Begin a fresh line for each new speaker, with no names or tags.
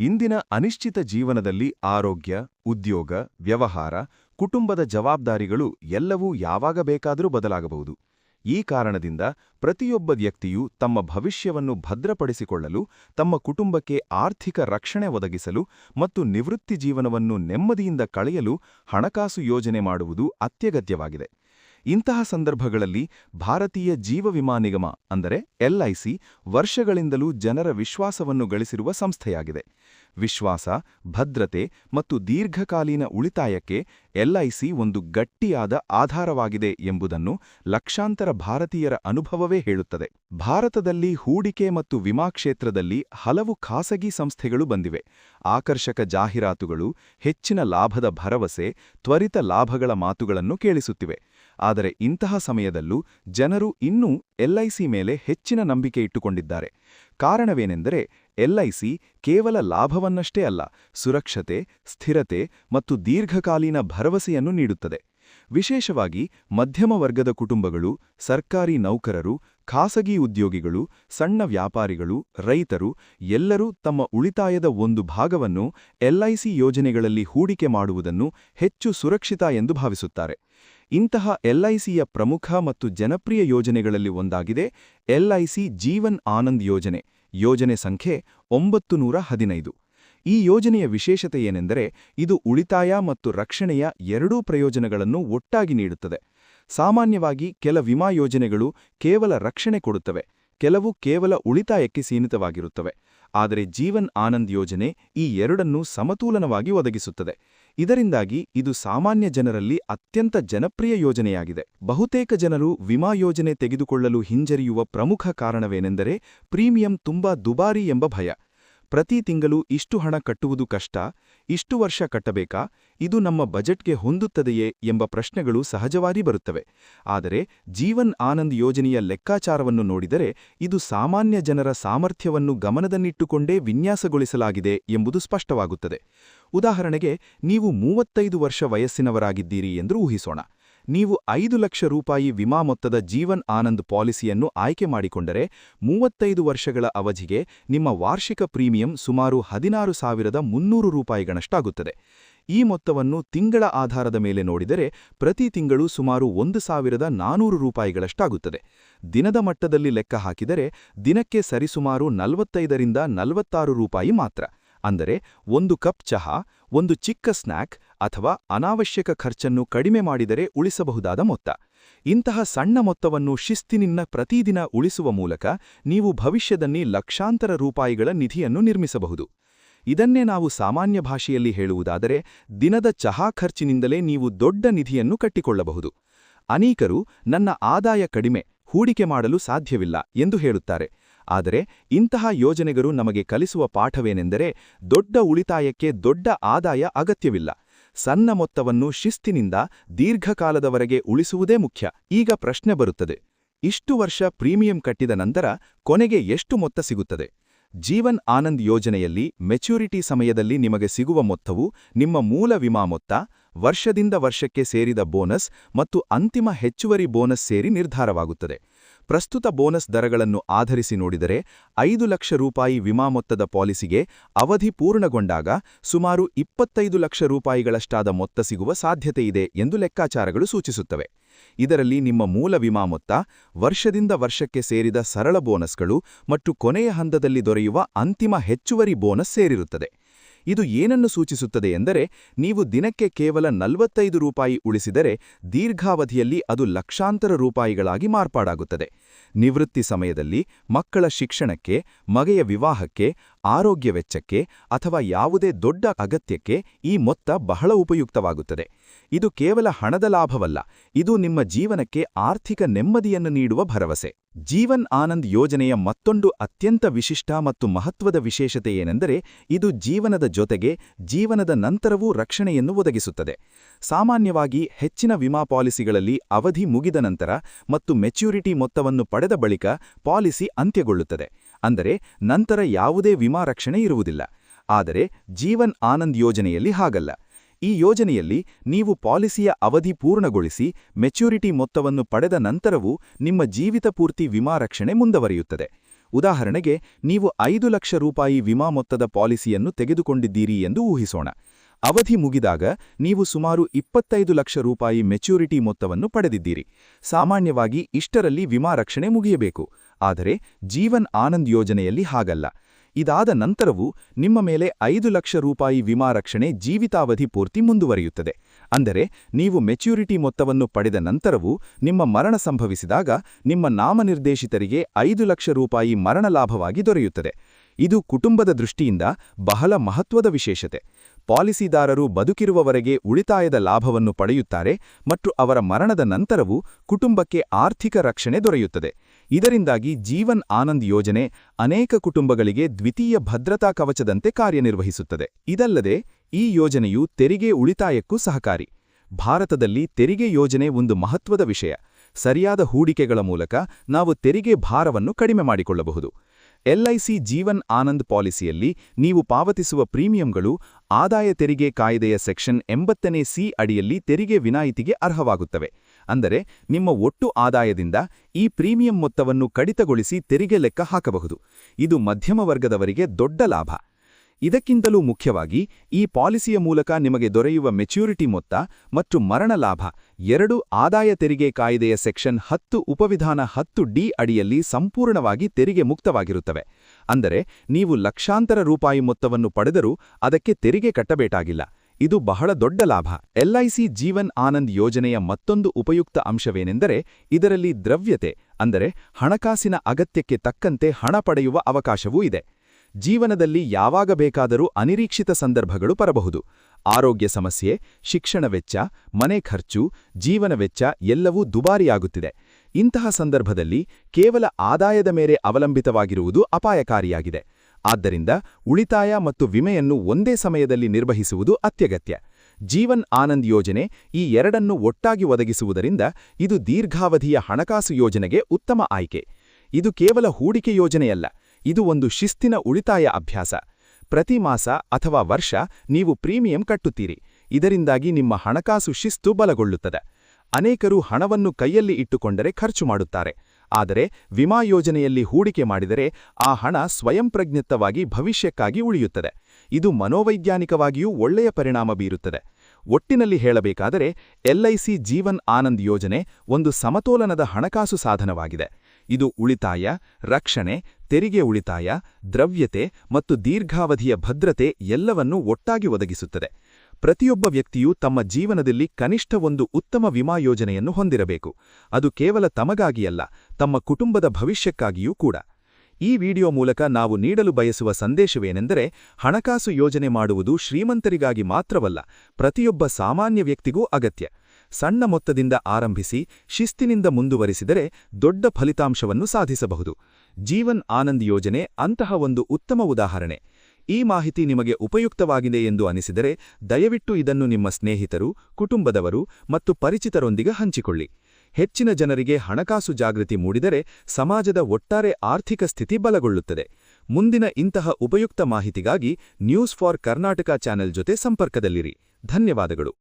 ಇಂದಿನ ಅನಿಶ್ಚಿತ ಜೀವನದಲ್ಲಿ ಆರೋಗ್ಯ, ಉದ್ಯೋಗ, ವ್ಯವಹಾರ, ಕುಟುಂಬದ ಜವಾಬ್ದಾರಿಗಳು ಎಲ್ಲವೂ ಯಾವಾಗ ಬೇಕಾದರೂ ಬದಲಾಗಬಹುದು. ಈ ಕಾರಣದಿಂದ ಪ್ರತಿಯೊಬ್ಬ ವ್ಯಕ್ತಿಯು ತಮ್ಮ ಭವಿಷ್ಯವನ್ನು ಭದ್ರಪಡಿಸಿಕೊಳ್ಳಲು, ತಮ್ಮ ಕುಟುಂಬಕ್ಕೆ ಆರ್ಥಿಕ ರಕ್ಷಣೆ ಒದಗಿಸಲು ಮತ್ತು ನಿವೃತ್ತಿ ಜೀವನವನ್ನು ನೆಮ್ಮದಿಯಿಂದ ಕಳೆಯಲು ಹಣಕಾಸು ಯೋಜನೆ ಮಾಡುವುದು ಅತ್ಯಗತ್ಯವಾಗಿದೆ. ಇಂತಹ ಸಂದರ್ಭಗಳಲ್ಲಿ ಭಾರತೀಯ ಜೀವ ವಿಮಾ ನಿಗಮ, ಅಂದರೆ ಎಲ್ಐಸಿ ವರ್ಷಗಳಿಂದಲೂ ಜನರ ವಿಶ್ವಾಸವನ್ನು ಗಳಿಸಿರುವ ಸಂಸ್ಥೆಯಾಗಿದೆ. ವಿಶ್ವಾಸ, ಭದ್ರತೆ ಮತ್ತು ದೀರ್ಘಕಾಲೀನ ಉಳಿತಾಯಕ್ಕೆ ಎಲ್ಐಸಿ ಒಂದು ಗಟ್ಟಿಯಾದ ಆಧಾರವಾಗಿದೆ ಎಂಬುದನ್ನು ಲಕ್ಷಾಂತರ ಭಾರತೀಯರ ಅನುಭವವೇ ಹೇಳುತ್ತದೆ. ಭಾರತದಲ್ಲಿ ಹೂಡಿಕೆ ಮತ್ತು ವಿಮಾ ಕ್ಷೇತ್ರದಲ್ಲಿ ಹಲವು ಖಾಸಗಿ ಸಂಸ್ಥೆಗಳು ಬಂದಿವೆ. ಆಕರ್ಷಕ ಜಾಹೀರಾತುಗಳು, ಹೆಚ್ಚಿನ ಲಾಭದ ಭರವಸೆ, ತ್ವರಿತ ಲಾಭಗಳ ಮಾತುಗಳನ್ನು ಕೇಳಿಸುತ್ತಿವೆ. ಆದರೆ ಇಂತಹ ಸಮಯದಲ್ಲೂ ಜನರು ಇನ್ನೂ ಎಲ್ಐಸಿ ಮೇಲೆ ಹೆಚ್ಚಿನ ನಂಬಿಕೆ ಇಟ್ಟುಕೊಂಡಿದ್ದಾರೆ. ಕಾರಣವೇನೆಂದರೆ ಎಲ್ಐಸಿ ಕೇವಲ ಲಾಭವನ್ನಷ್ಟೇ ಅಲ್ಲ, ಸುರಕ್ಷತೆ, ಸ್ಥಿರತೆ ಮತ್ತು ದೀರ್ಘಕಾಲೀನ ಭರವಸೆಯನ್ನು ನೀಡುತ್ತದೆ. ವಿಶೇಷವಾಗಿ ಮಧ್ಯಮ ವರ್ಗದ ಕುಟುಂಬಗಳು, ಸರ್ಕಾರಿ ನೌಕರರು, ಖಾಸಗಿ ಉದ್ಯೋಗಿಗಳು, ಸಣ್ಣ ವ್ಯಾಪಾರಿಗಳು, ರೈತರು ಎಲ್ಲರೂ ತಮ್ಮ ಉಳಿತಾಯದ ಒಂದು ಭಾಗವನ್ನು ಎಲ್ಐಸಿ ಯೋಜನೆಗಳಲ್ಲಿ ಹೂಡಿಕೆ ಮಾಡುವುದನ್ನು ಹೆಚ್ಚು ಸುರಕ್ಷಿತ ಎಂದು ಭಾವಿಸುತ್ತಾರೆ. ಇಂತಹ ಎಲ್ಐಸಿಯ ಪ್ರಮುಖ ಮತ್ತು ಜನಪ್ರಿಯ ಯೋಜನೆಗಳಲ್ಲಿ ಒಂದಾಗಿದೆ ಎಲ್ಐಸಿ ಜೀವನ್ ಆನಂದ್ ಯೋಜನೆ. ಯೋಜನೆ ಸಂಖ್ಯೆ ಒಂಬತ್ತು ನೂರ ಹದಿನೈದು. ಈ ಯೋಜನೆಯ ವಿಶೇಷತೆ ಏನೆಂದರೆ ಇದು ಉಳಿತಾಯ ಮತ್ತು ರಕ್ಷಣೆಯ ಎರಡೂ ಪ್ರಯೋಜನಗಳನ್ನು ಒಟ್ಟಾಗಿ ನೀಡುತ್ತದೆ. ಸಾಮಾನ್ಯವಾಗಿ ಕೆಲ ವಿಮಾ ಯೋಜನೆಗಳು ಕೇವಲ ರಕ್ಷಣೆ ಕೊಡುತ್ತವೆ, ಕೆಲವು ಕೇವಲ ಉಳಿತಾಯಕ್ಕೆ ಸೀಮಿತವಾಗಿರುತ್ತವೆ. ಆದರೆ ಜೀವನ್ ಆನಂದ್ ಯೋಜನೆ ಈ ಎರಡನ್ನೂ ಸಮತೋಲನವಾಗಿ ಒದಗಿಸುತ್ತದೆ. ಇದರಿಂದಾಗಿ ಇದು ಸಾಮಾನ್ಯ ಜನರಲ್ಲಿ ಅತ್ಯಂತ ಜನಪ್ರಿಯ ಯೋಜನೆಯಾಗಿದೆ. ಬಹುತೇಕ ಜನರು ವಿಮಾ ಯೋಜನೆ ತೆಗೆದುಕೊಳ್ಳಲು ಹಿಂಜರಿಯುವ ಪ್ರಮುಖ ಕಾರಣವೇನೆಂದರೆ ಪ್ರೀಮಿಯಂ ತುಂಬಾ ದುಬಾರಿ ಎಂಬ ಭಯ. ಪ್ರತಿ ತಿಂಗಳು ಇಷ್ಟು ಹಣ ಕಟ್ಟುವುದು ಕಷ್ಟ, ಇಷ್ಟು ವರ್ಷ ಕಟ್ಟಬೇಕಾ, ಇದು ನಮ್ಮ ಬಜೆಟ್ಗೆ ಹೊಂದುತ್ತದೆಯೇ ಎಂಬ ಪ್ರಶ್ನೆಗಳು ಸಹಜವಾಗಿ ಬರುತ್ತವೆ. ಆದರೆ ಜೀವನ್ ಆನಂದ್ ಯೋಜನೆಯ ಲೆಕ್ಕಾಚಾರವನ್ನು ನೋಡಿದರೆ ಇದು ಸಾಮಾನ್ಯ ಜನರ ಸಾಮರ್ಥ್ಯವನ್ನು ಗಮನದನ್ನಿಟ್ಟುಕೊಂಡೇ ವಿನ್ಯಾಸಗೊಳಿಸಲಾಗಿದೆ ಎಂಬುದು ಸ್ಪಷ್ಟವಾಗುತ್ತದೆ. ಉದಾಹರಣೆಗೆ, ನೀವು ಮೂವತ್ತೈದು ವರ್ಷ ವಯಸ್ಸಿನವರಾಗಿದ್ದೀರಿ ಎಂದು ಊಹಿಸೋಣ. ನೀವು ಐದು ಲಕ್ಷ ರೂಪಾಯಿ ವಿಮಾ ಮೊತ್ತದ ಜೀವನ್ ಆನಂದ್ ಪಾಲಿಸಿಯನ್ನು ಆಯ್ಕೆ ಮಾಡಿಕೊಂಡರೆ, ಮೂವತ್ತೈದು ವರ್ಷಗಳ ಅವಧಿಗೆ ನಿಮ್ಮ ವಾರ್ಷಿಕ ಪ್ರೀಮಿಯಂ ಸುಮಾರು ಹದಿನಾರು ಸಾವಿರದ ಮುನ್ನೂರು ರೂಪಾಯಿಗಳಷ್ಟಾಗುತ್ತದೆ. ಈ ಮೊತ್ತವನ್ನು ತಿಂಗಳ ಆಧಾರದ ಮೇಲೆ ನೋಡಿದರೆ, ಪ್ರತಿ ತಿಂಗಳು ಸುಮಾರು ಒಂದು ಸಾವಿರದ ನಾನೂರು ರೂಪಾಯಿಗಳಷ್ಟಾಗುತ್ತದೆ. ದಿನದ ಮಟ್ಟದಲ್ಲಿ ಲೆಕ್ಕ ಹಾಕಿದರೆ, ದಿನಕ್ಕೆ ಸರಿಸುಮಾರು ನಲವತ್ತೈದರಿಂದ ನಲವತ್ತಾರು ರೂಪಾಯಿ ಮಾತ್ರ. ಅಂದರೆ ಒಂದು ಕಪ್ ಚಹಾ, ಒಂದು ಚಿಕ್ಕ ಸ್ನ್ಯಾಕ್ ಅಥವಾ ಅನಾವಶ್ಯಕ ಖರ್ಚನ್ನು ಕಡಿಮೆ ಮಾಡಿದರೆ ಉಳಿಸಬಹುದಾದ ಮೊತ್ತ. ಇಂತಹ ಸಣ್ಣ ಮೊತ್ತವನ್ನು ಶಿಸ್ತಿನಿನ್ನ ಪ್ರತಿದಿನ ಉಳಿಸುವ ಮೂಲಕ ನೀವು ಭವಿಷ್ಯದಲ್ಲಿ ಲಕ್ಷಾಂತರ ರೂಪಾಯಿಗಳ ನಿಧಿಯನ್ನು ನಿರ್ಮಿಸಬಹುದು. ಇದನ್ನೇ ನಾವು ಸಾಮಾನ್ಯ ಭಾಷೆಯಲ್ಲಿ ಹೇಳುವುದಾದರೆ ದಿನದ ಚಹಾ ಖರ್ಚಿನಿಂದಲೇ ನೀವು ದೊಡ್ಡ ನಿಧಿಯನ್ನು ಕಟ್ಟಿಕೊಳ್ಳಬಹುದು. ಅನೇಕರು ನನ್ನ ಆದಾಯ ಕಡಿಮೆ, ಹೂಡಿಕೆ ಮಾಡಲು ಸಾಧ್ಯವಿಲ್ಲ ಎಂದು ಹೇಳುತ್ತಾರೆ. ಆದರೆ ಇಂತಹ ಯೋಜನೆಗಳು ನಮಗೆ ಕಲಿಸುವ ಪಾಠವೇನೆಂದರೆ ದೊಡ್ಡ ಉಳಿತಾಯಕ್ಕೆ ದೊಡ್ಡ ಆದಾಯ ಅಗತ್ಯವಿಲ್ಲ. ಸಣ್ಣ ಮೊತ್ತವನ್ನು ಶಿಸ್ತಿನಿಂದ ದೀರ್ಘಕಾಲದವರೆಗೆ ಉಳಿಸುವುದೇ ಮುಖ್ಯ. ಈಗ ಪ್ರಶ್ನೆ ಬರುತ್ತದೆ. ಇಷ್ಟು ವರ್ಷ ಪ್ರೀಮಿಯಂ ಕಟ್ಟಿದ ನಂತರ ಕೊನೆಗೆ ಎಷ್ಟು ಮೊತ್ತ ಸಿಗುತ್ತದೆ? ಜೀವನ್ ಆನಂದ್ ಯೋಜನೆಯಲ್ಲಿ ಮೆಚ್ಯೂರಿಟಿ ಸಮಯದಲ್ಲಿ ನಿಮಗೆ ಸಿಗುವ ಮೊತ್ತವು ನಿಮ್ಮ ಮೂಲ ವಿಮಾ ಮೊತ್ತ, ವರ್ಷದಿಂದ ವರ್ಷಕ್ಕೆ ಸೇರಿದ ಬೋನಸ್ ಮತ್ತು ಅಂತಿಮ ಹೆಚ್ಚುವರಿ ಬೋನಸ್ ಸೇರಿ ನಿರ್ಧಾರವಾಗುತ್ತದೆ. ಪ್ರಸ್ತುತ ಬೋನಸ್ ದರಗಳನ್ನು ಆಧರಿಸಿ ನೋಡಿದರೆ, ಐದು ಲಕ್ಷ ರೂಪಾಯಿ ವಿಮಾ ಮೊತ್ತದ ಪಾಲಿಸಿಗೆ ಅವಧಿ ಪೂರ್ಣಗೊಂಡಾಗ ಸುಮಾರು ಇಪ್ಪತ್ತೈದು ಲಕ್ಷ ರೂಪಾಯಿಗಳಷ್ಟಾದ ಮೊತ್ತ ಸಿಗುವ ಸಾಧ್ಯತೆಯಿದೆ ಎಂದು ಲೆಕ್ಕಾಚಾರಗಳು ಸೂಚಿಸುತ್ತವೆ. ಇದರಲ್ಲಿ ನಿಮ್ಮ ಮೂಲ ವಿಮಾ ಮೊತ್ತ, ವರ್ಷದಿಂದ ವರ್ಷಕ್ಕೆ ಸೇರಿದ ಸರಳ ಬೋನಸ್ಗಳು ಮತ್ತು ಕೊನೆಯ ಹಂತದಲ್ಲಿ ದೊರೆಯುವ ಅಂತಿಮ ಹೆಚ್ಚುವರಿ ಬೋನಸ್ ಸೇರಿರುತ್ತದೆ. ಇದು ಏನನ್ನು ಸೂಚಿಸುತ್ತದೆ ಎಂದರೆ, ನೀವು ದಿನಕ್ಕೆ ಕೇವಲ ನಲವತ್ತೈದು ರೂಪಾಯಿ ಉಳಿಸಿದರೆ ದೀರ್ಘಾವಧಿಯಲ್ಲಿ ಅದು ಲಕ್ಷಾಂತರ ರೂಪಾಯಿಗಳಾಗಿ ಮಾರ್ಪಾಡಾಗುತ್ತದೆ. ನಿವೃತ್ತಿ ಸಮಯದಲ್ಲಿ ಮಕ್ಕಳ ಶಿಕ್ಷಣಕ್ಕೆ, ಮಗೆಯ ವಿವಾಹಕ್ಕೆ, ಆರೋಗ್ಯ ವೆಚ್ಚಕ್ಕೆ ಅಥವಾ ಯಾವುದೇ ದೊಡ್ಡ ಅಗತ್ಯಕ್ಕೆ ಈ ಮೊತ್ತ ಬಹಳ ಉಪಯುಕ್ತವಾಗುತ್ತದೆ. ಇದು ಕೇವಲ ಹಣದ ಲಾಭವಲ್ಲ, ಇದು ನಿಮ್ಮ ಜೀವನಕ್ಕೆ ಆರ್ಥಿಕ ನೆಮ್ಮದಿಯನ್ನು ನೀಡುವ ಭರವಸೆ. ಜೀವನ್ ಆನಂದ್ ಯೋಜನೆಯ ಮತ್ತೊಂದು ಅತ್ಯಂತ ವಿಶಿಷ್ಟ ಮತ್ತು ಮಹತ್ವದ ವಿಶೇಷತೆ ಏನೆಂದರೆ, ಇದು ಜೀವನದ ಜೊತೆಗೆ ಜೀವನದ ನಂತರವೂ ರಕ್ಷಣೆಯನ್ನು ಒದಗಿಸುತ್ತದೆ. ಸಾಮಾನ್ಯವಾಗಿ ಹೆಚ್ಚಿನ ವಿಮಾ ಪಾಲಿಸಿಗಳಲ್ಲಿ ಅವಧಿ ಮುಗಿದ ನಂತರ ಮತ್ತು ಮೆಚ್ಯೂರಿಟಿ ಮೊತ್ತವನ್ನು ಪಡೆದ ಬಳಿಕ ಪಾಲಿಸಿ ಅಂತ್ಯಗೊಳ್ಳುತ್ತದೆ. ಅಂದರೆ ನಂತರ ಯಾವುದೇ ವಿಮಾ ರಕ್ಷಣೆ ಇರುವುದಿಲ್ಲ. ಆದರೆ ಜೀವನ್ ಆನಂದ್ ಯೋಜನೆಯಲ್ಲಿ ಹಾಗಲ್ಲ. ಈ ಯೋಜನೆಯಲ್ಲಿ ನೀವು ಪಾಲಿಸಿಯ ಅವಧಿ ಪೂರ್ಣಗೊಳಿಸಿ ಮೆಚ್ಯೂರಿಟಿ ಮೊತ್ತವನ್ನು ಪಡೆದ ನಂತರವೂ ನಿಮ್ಮ ಜೀವಿತ ಪೂರ್ತಿ ವಿಮಾ ರಕ್ಷಣೆ ಮುಂದುವರಿಯುತ್ತದೆ. ಉದಾಹರಣೆಗೆ, ನೀವು ಐದು ಲಕ್ಷ ರೂಪಾಯಿ ವಿಮಾ ಮೊತ್ತದ ಪಾಲಿಸಿಯನ್ನು ತೆಗೆದುಕೊಂಡಿದ್ದೀರಿ ಎಂದು ಊಹಿಸೋಣ. ಅವಧಿ ಮುಗಿದಾಗ ನೀವು ಸುಮಾರು ಇಪ್ಪತ್ತೈದು ಲಕ್ಷ ರೂಪಾಯಿ ಮೆಚ್ಯೂರಿಟಿ ಮೊತ್ತವನ್ನು ಪಡೆದಿದ್ದೀರಿ. ಸಾಮಾನ್ಯವಾಗಿ ಇಷ್ಟರಲ್ಲಿ ವಿಮಾ ರಕ್ಷಣೆ ಮುಗಿಯಬೇಕು. ಆದರೆ ಜೀವನ್ ಆನಂದ್ ಯೋಜನೆಯಲ್ಲಿ ಹಾಗಲ್ಲ. ಇದಾದ ನಂತರವೂ ನಿಮ್ಮ ಮೇಲೆ ಐದು ಲಕ್ಷ ರೂಪಾಯಿ ವಿಮಾ ರಕ್ಷಣೆ ಜೀವಿತಾವಧಿ ಪೂರ್ತಿ ಮುಂದುವರಿಯುತ್ತದೆ. ಅಂದರೆ ನೀವು ಮೆಚ್ಯೂರಿಟಿ ಮೊತ್ತವನ್ನು ಪಡೆದ ನಂತರವೂ ನಿಮ್ಮ ಮರಣ ಸಂಭವಿಸಿದಾಗ ನಿಮ್ಮ ನಾಮನಿರ್ದೇಶಿತರಿಗೆ ಐದು ಲಕ್ಷ ರೂಪಾಯಿ ಮರಣ ಲಾಭವಾಗಿ ದೊರೆಯುತ್ತದೆ. ಇದು ಕುಟುಂಬದ ದೃಷ್ಟಿಯಿಂದ ಬಹಳ ಮಹತ್ವದ ವಿಶೇಷತೆ. ಪಾಲಿಸಿದಾರರು ಬದುಕಿರುವವರೆಗೆ ಉಳಿತಾಯದ ಲಾಭವನ್ನು ಪಡೆಯುತ್ತಾರೆ ಮತ್ತು ಅವರ ಮರಣದ ನಂತರವೂ ಕುಟುಂಬಕ್ಕೆ ಆರ್ಥಿಕ ರಕ್ಷಣೆ ದೊರೆಯುತ್ತದೆ. ಇದರಿಂದಾಗಿ ಜೀವನ್ ಆನಂದ್ ಯೋಜನೆ ಅನೇಕ ಕುಟುಂಬಗಳಿಗೆ ದ್ವಿತೀಯ ಭದ್ರತಾ ಕವಚದಂತೆ ಕಾರ್ಯನಿರ್ವಹಿಸುತ್ತದೆ. ಇದಲ್ಲದೆ, ಈ ಯೋಜನೆಯು ತೆರಿಗೆ ಉಳಿತಾಯಕ್ಕೂ ಸಹಕಾರಿ. ಭಾರತದಲ್ಲಿ ತೆರಿಗೆ ಯೋಜನೆ ಒಂದು ಮಹತ್ವದ ವಿಷಯ. ಸರಿಯಾದ ಹೂಡಿಕೆಗಳ ಮೂಲಕ ನಾವು ತೆರಿಗೆ ಭಾರವನ್ನು ಕಡಿಮೆ ಮಾಡಿಕೊಳ್ಳಬಹುದು. ಎಲ್ಐಸಿ ಜೀವನ್ ಆನಂದ್ ಪಾಲಿಸಿಯಲ್ಲಿ ನೀವು ಪಾವತಿಸುವ ಪ್ರೀಮಿಯಂಗಳು ಆದಾಯ ತೆರಿಗೆ ಕಾಯ್ದೆಯ ಸೆಕ್ಷನ್ ಎಂಬತ್ತನೇ ಸಿ ಅಡಿಯಲ್ಲಿ ತೆರಿಗೆ ವಿನಾಯಿತಿಗೆ ಅರ್ಹವಾಗುತ್ತವೆ. ಅಂದರೆ, ನಿಮ್ಮ ಒಟ್ಟು ಆದಾಯದಿಂದ ಈ ಪ್ರೀಮಿಯಂ ಮೊತ್ತವನ್ನು ಕಡಿತಗೊಳಿಸಿ ತೆರಿಗೆ ಲೆಕ್ಕ ಹಾಕಬಹುದು. ಇದು ಮಧ್ಯಮ ವರ್ಗದವರಿಗೆ ದೊಡ್ಡ ಲಾಭ. ಇದಕ್ಕಿಂತಲೂ ಮುಖ್ಯವಾಗಿ ಈ ಪಾಲಿಸಿಯ ಮೂಲಕ ನಿಮಗೆ ದೊರೆಯುವ ಮೆಚ್ಯೂರಿಟಿ ಮೊತ್ತ ಮತ್ತು ಮರಣ ಲಾಭ, ಎರಡು ಆದಾಯ ತೆರಿಗೆ ಕಾಯ್ದೆಯ ಸೆಕ್ಷನ್ ಹತ್ತು ಉಪವಿಧಾನ ಹತ್ತು ಡಿ ಅಡಿಯಲ್ಲಿ ಸಂಪೂರ್ಣವಾಗಿ ತೆರಿಗೆ ಮುಕ್ತವಾಗಿರುತ್ತವೆ. ಅಂದರೆ ನೀವು ಲಕ್ಷಾಂತರ ರೂಪಾಯಿ ಮೊತ್ತವನ್ನು ಪಡೆದರೂ ಅದಕ್ಕೆ ತೆರಿಗೆ ಕಟ್ಟಬೇಕಾಗಿಲ್ಲ. ಇದು ಬಹಳ ದೊಡ್ಡ ಲಾಭ. ಎಲ್ಐಸಿ ಜೀವನ್ ಆನಂದ್ ಯೋಜನೆಯ ಮತ್ತೊಂದು ಉಪಯುಕ್ತ ಅಂಶವೇನೆಂದರೆ ಇದರಲ್ಲಿ ದ್ರವ್ಯತೆ, ಅಂದರೆ ಹಣಕಾಸಿನ ಅಗತ್ಯಕ್ಕೆ ತಕ್ಕಂತೆ ಹಣ ಪಡೆಯುವ ಅವಕಾಶವೂ ಇದೆ. ಜೀವನದಲ್ಲಿ ಯಾವಾಗ ಬೇಕಾದರೂ ಅನಿರೀಕ್ಷಿತ ಸಂದರ್ಭಗಳು ಬರಬಹುದು. ಆರೋಗ್ಯ ಸಮಸ್ಯೆ, ಶಿಕ್ಷಣ ವೆಚ್ಚ, ಮನೆ ಖರ್ಚು, ಜೀವನ ವೆಚ್ಚ ಎಲ್ಲವೂ ದುಬಾರಿಯಾಗುತ್ತಿದೆ. ಇಂತಹ ಸಂದರ್ಭದಲ್ಲಿ ಕೇವಲ ಆದಾಯದ ಮೇಲೆ ಅವಲಂಬಿತವಾಗಿರುವುದು ಅಪಾಯಕಾರಿಯಾಗಿದೆ. ಆದ್ದರಿಂದ ಉಳಿತಾಯ ಮತ್ತು ವಿಮೆಯನ್ನು ಒಂದೇ ಸಮಯದಲ್ಲಿ ನಿರ್ವಹಿಸುವುದು ಅತ್ಯಗತ್ಯ. ಜೀವನ್ ಆನಂದ್ ಯೋಜನೆ ಈ ಎರಡನ್ನು ಒಟ್ಟಾಗಿ ಒದಗಿಸುವುದರಿಂದ ಇದು ದೀರ್ಘಾವಧಿಯ ಹಣಕಾಸು ಯೋಜನೆಗೆ ಉತ್ತಮ ಆಯ್ಕೆ. ಇದು ಕೇವಲ ಹೂಡಿಕೆ ಯೋಜನೆಯಲ್ಲ. ಇದು ಒಂದು ಶಿಸ್ತಿನ ಉಳಿತಾಯ ಅಭ್ಯಾಸ. ಪ್ರತಿ ಮಾಸ ಅಥವಾ ವರ್ಷ ನೀವು ಪ್ರೀಮಿಯಂ ಕಟ್ಟುತ್ತೀರಿ. ಇದರಿಂದಾಗಿ ನಿಮ್ಮ ಹಣಕಾಸು ಶಿಸ್ತು ಬಲಗೊಳ್ಳುತ್ತದೆ. ಅನೇಕರು ಹಣವನ್ನು ಕೈಯಲ್ಲಿ ಇಟ್ಟುಕೊಂಡರೆ ಖರ್ಚು ಮಾಡುತ್ತಾರೆ. ಆದರೆ ವಿಮಾ ಯೋಜನೆಯಲ್ಲಿ ಹೂಡಿಕೆ ಮಾಡಿದರೆ ಆ ಹಣ ಸ್ವಯಂಪ್ರಜ್ಞಿತವಾಗಿ ಭವಿಷ್ಯಕ್ಕಾಗಿ ಉಳಿಯುತ್ತದೆ. ಇದು ಮನೋವೈಜ್ಞಾನಿಕವಾಗಿಯೂ ಒಳ್ಳೆಯ ಪರಿಣಾಮ ಬೀರುತ್ತದೆ. ಒಟ್ಟಿನಲ್ಲಿ ಹೇಳಬೇಕಾದರೆ ಎಲ್ಐಸಿ ಜೀವನ್ ಆನಂದ್ ಯೋಜನೆ ಒಂದು ಸಮತೋಲನದ ಹಣಕಾಸು ಸಾಧನವಾಗಿದೆ. ಇದು ಉಳಿತಾಯ, ರಕ್ಷಣೆ ತೆರಿಗೆ ಉಳಿತಾಯ, ದ್ರವ್ಯತೆ ಮತ್ತು ದೀರ್ಘಾವಧಿಯ ಭದ್ರತೆ ಎಲ್ಲವನ್ನೂ ಒಟ್ಟಾಗಿ ಒದಗಿಸುತ್ತದೆ. ಪ್ರತಿಯೊಬ್ಬ ವ್ಯಕ್ತಿಯು ತಮ್ಮ ಜೀವನದಲ್ಲಿ ಕನಿಷ್ಠ ಒಂದು ಉತ್ತಮ ವಿಮಾ ಯೋಜನೆಯನ್ನು ಹೊಂದಿರಬೇಕು. ಅದು ಕೇವಲ ತಮಗಾಗಿಯಲ್ಲ ತಮ್ಮ ಕುಟುಂಬದ ಭವಿಷ್ಯಕ್ಕಾಗಿಯೂ ಕೂಡ. ಈ ವಿಡಿಯೋ ಮೂಲಕ ನಾವು ನೀಡಲು ಬಯಸುವ ಸಂದೇಶವೇನೆಂದರೆ, ಹಣಕಾಸು ಯೋಜನೆ ಮಾಡುವುದು ಶ್ರೀಮಂತರಿಗಾಗಿ ಮಾತ್ರವಲ್ಲ, ಪ್ರತಿಯೊಬ್ಬ ಸಾಮಾನ್ಯ ವ್ಯಕ್ತಿಗೂ ಅಗತ್ಯ. ಸಣ್ಣ ಮೊತ್ತದಿಂದ ಆರಂಭಿಸಿ, ಶಿಸ್ತಿನಿಂದ ಮುಂದುವರಿಸಿದರೆ ದೊಡ್ಡ ಫಲಿತಾಂಶವನ್ನು ಸಾಧಿಸಬಹುದು. ಜೀವನ್ ಆನಂದ್ ಯೋಜನೆ ಅಂತಹ ಒಂದು ಉತ್ತಮ ಉದಾಹರಣೆ. ಈ ಮಾಹಿತಿ ನಿಮಗೆ ಉಪಯುಕ್ತವಾಗಿದೆ ಎಂದು ಅನಿಸಿದರೆ ದಯವಿಟ್ಟು ಇದನ್ನು ನಿಮ್ಮ ಸ್ನೇಹಿತರು, ಕುಟುಂಬದವರು ಮತ್ತು ಪರಿಚಿತರೊಂದಿಗೆ ಹಂಚಿಕೊಳ್ಳಿ. ಹೆಚ್ಚಿನ ಜನರಿಗೆ ಹಣಕಾಸು ಜಾಗೃತಿ ಮೂಡಿದರೆ ಸಮಾಜದ ಒಟ್ಟಾರೆ ಆರ್ಥಿಕ ಸ್ಥಿತಿ ಬಲಗೊಳ್ಳುತ್ತದೆ. ಮುಂದಿನ ಇಂತಹ ಉಪಯುಕ್ತ ಮಾಹಿತಿಗಾಗಿ ನ್ಯೂಸ್ ಫಾರ್ ಕರ್ನಾಟಕ ಚಾನೆಲ್ ಜೊತೆ ಸಂಪರ್ಕದಲ್ಲಿರಿ. ಧನ್ಯವಾದಗಳು.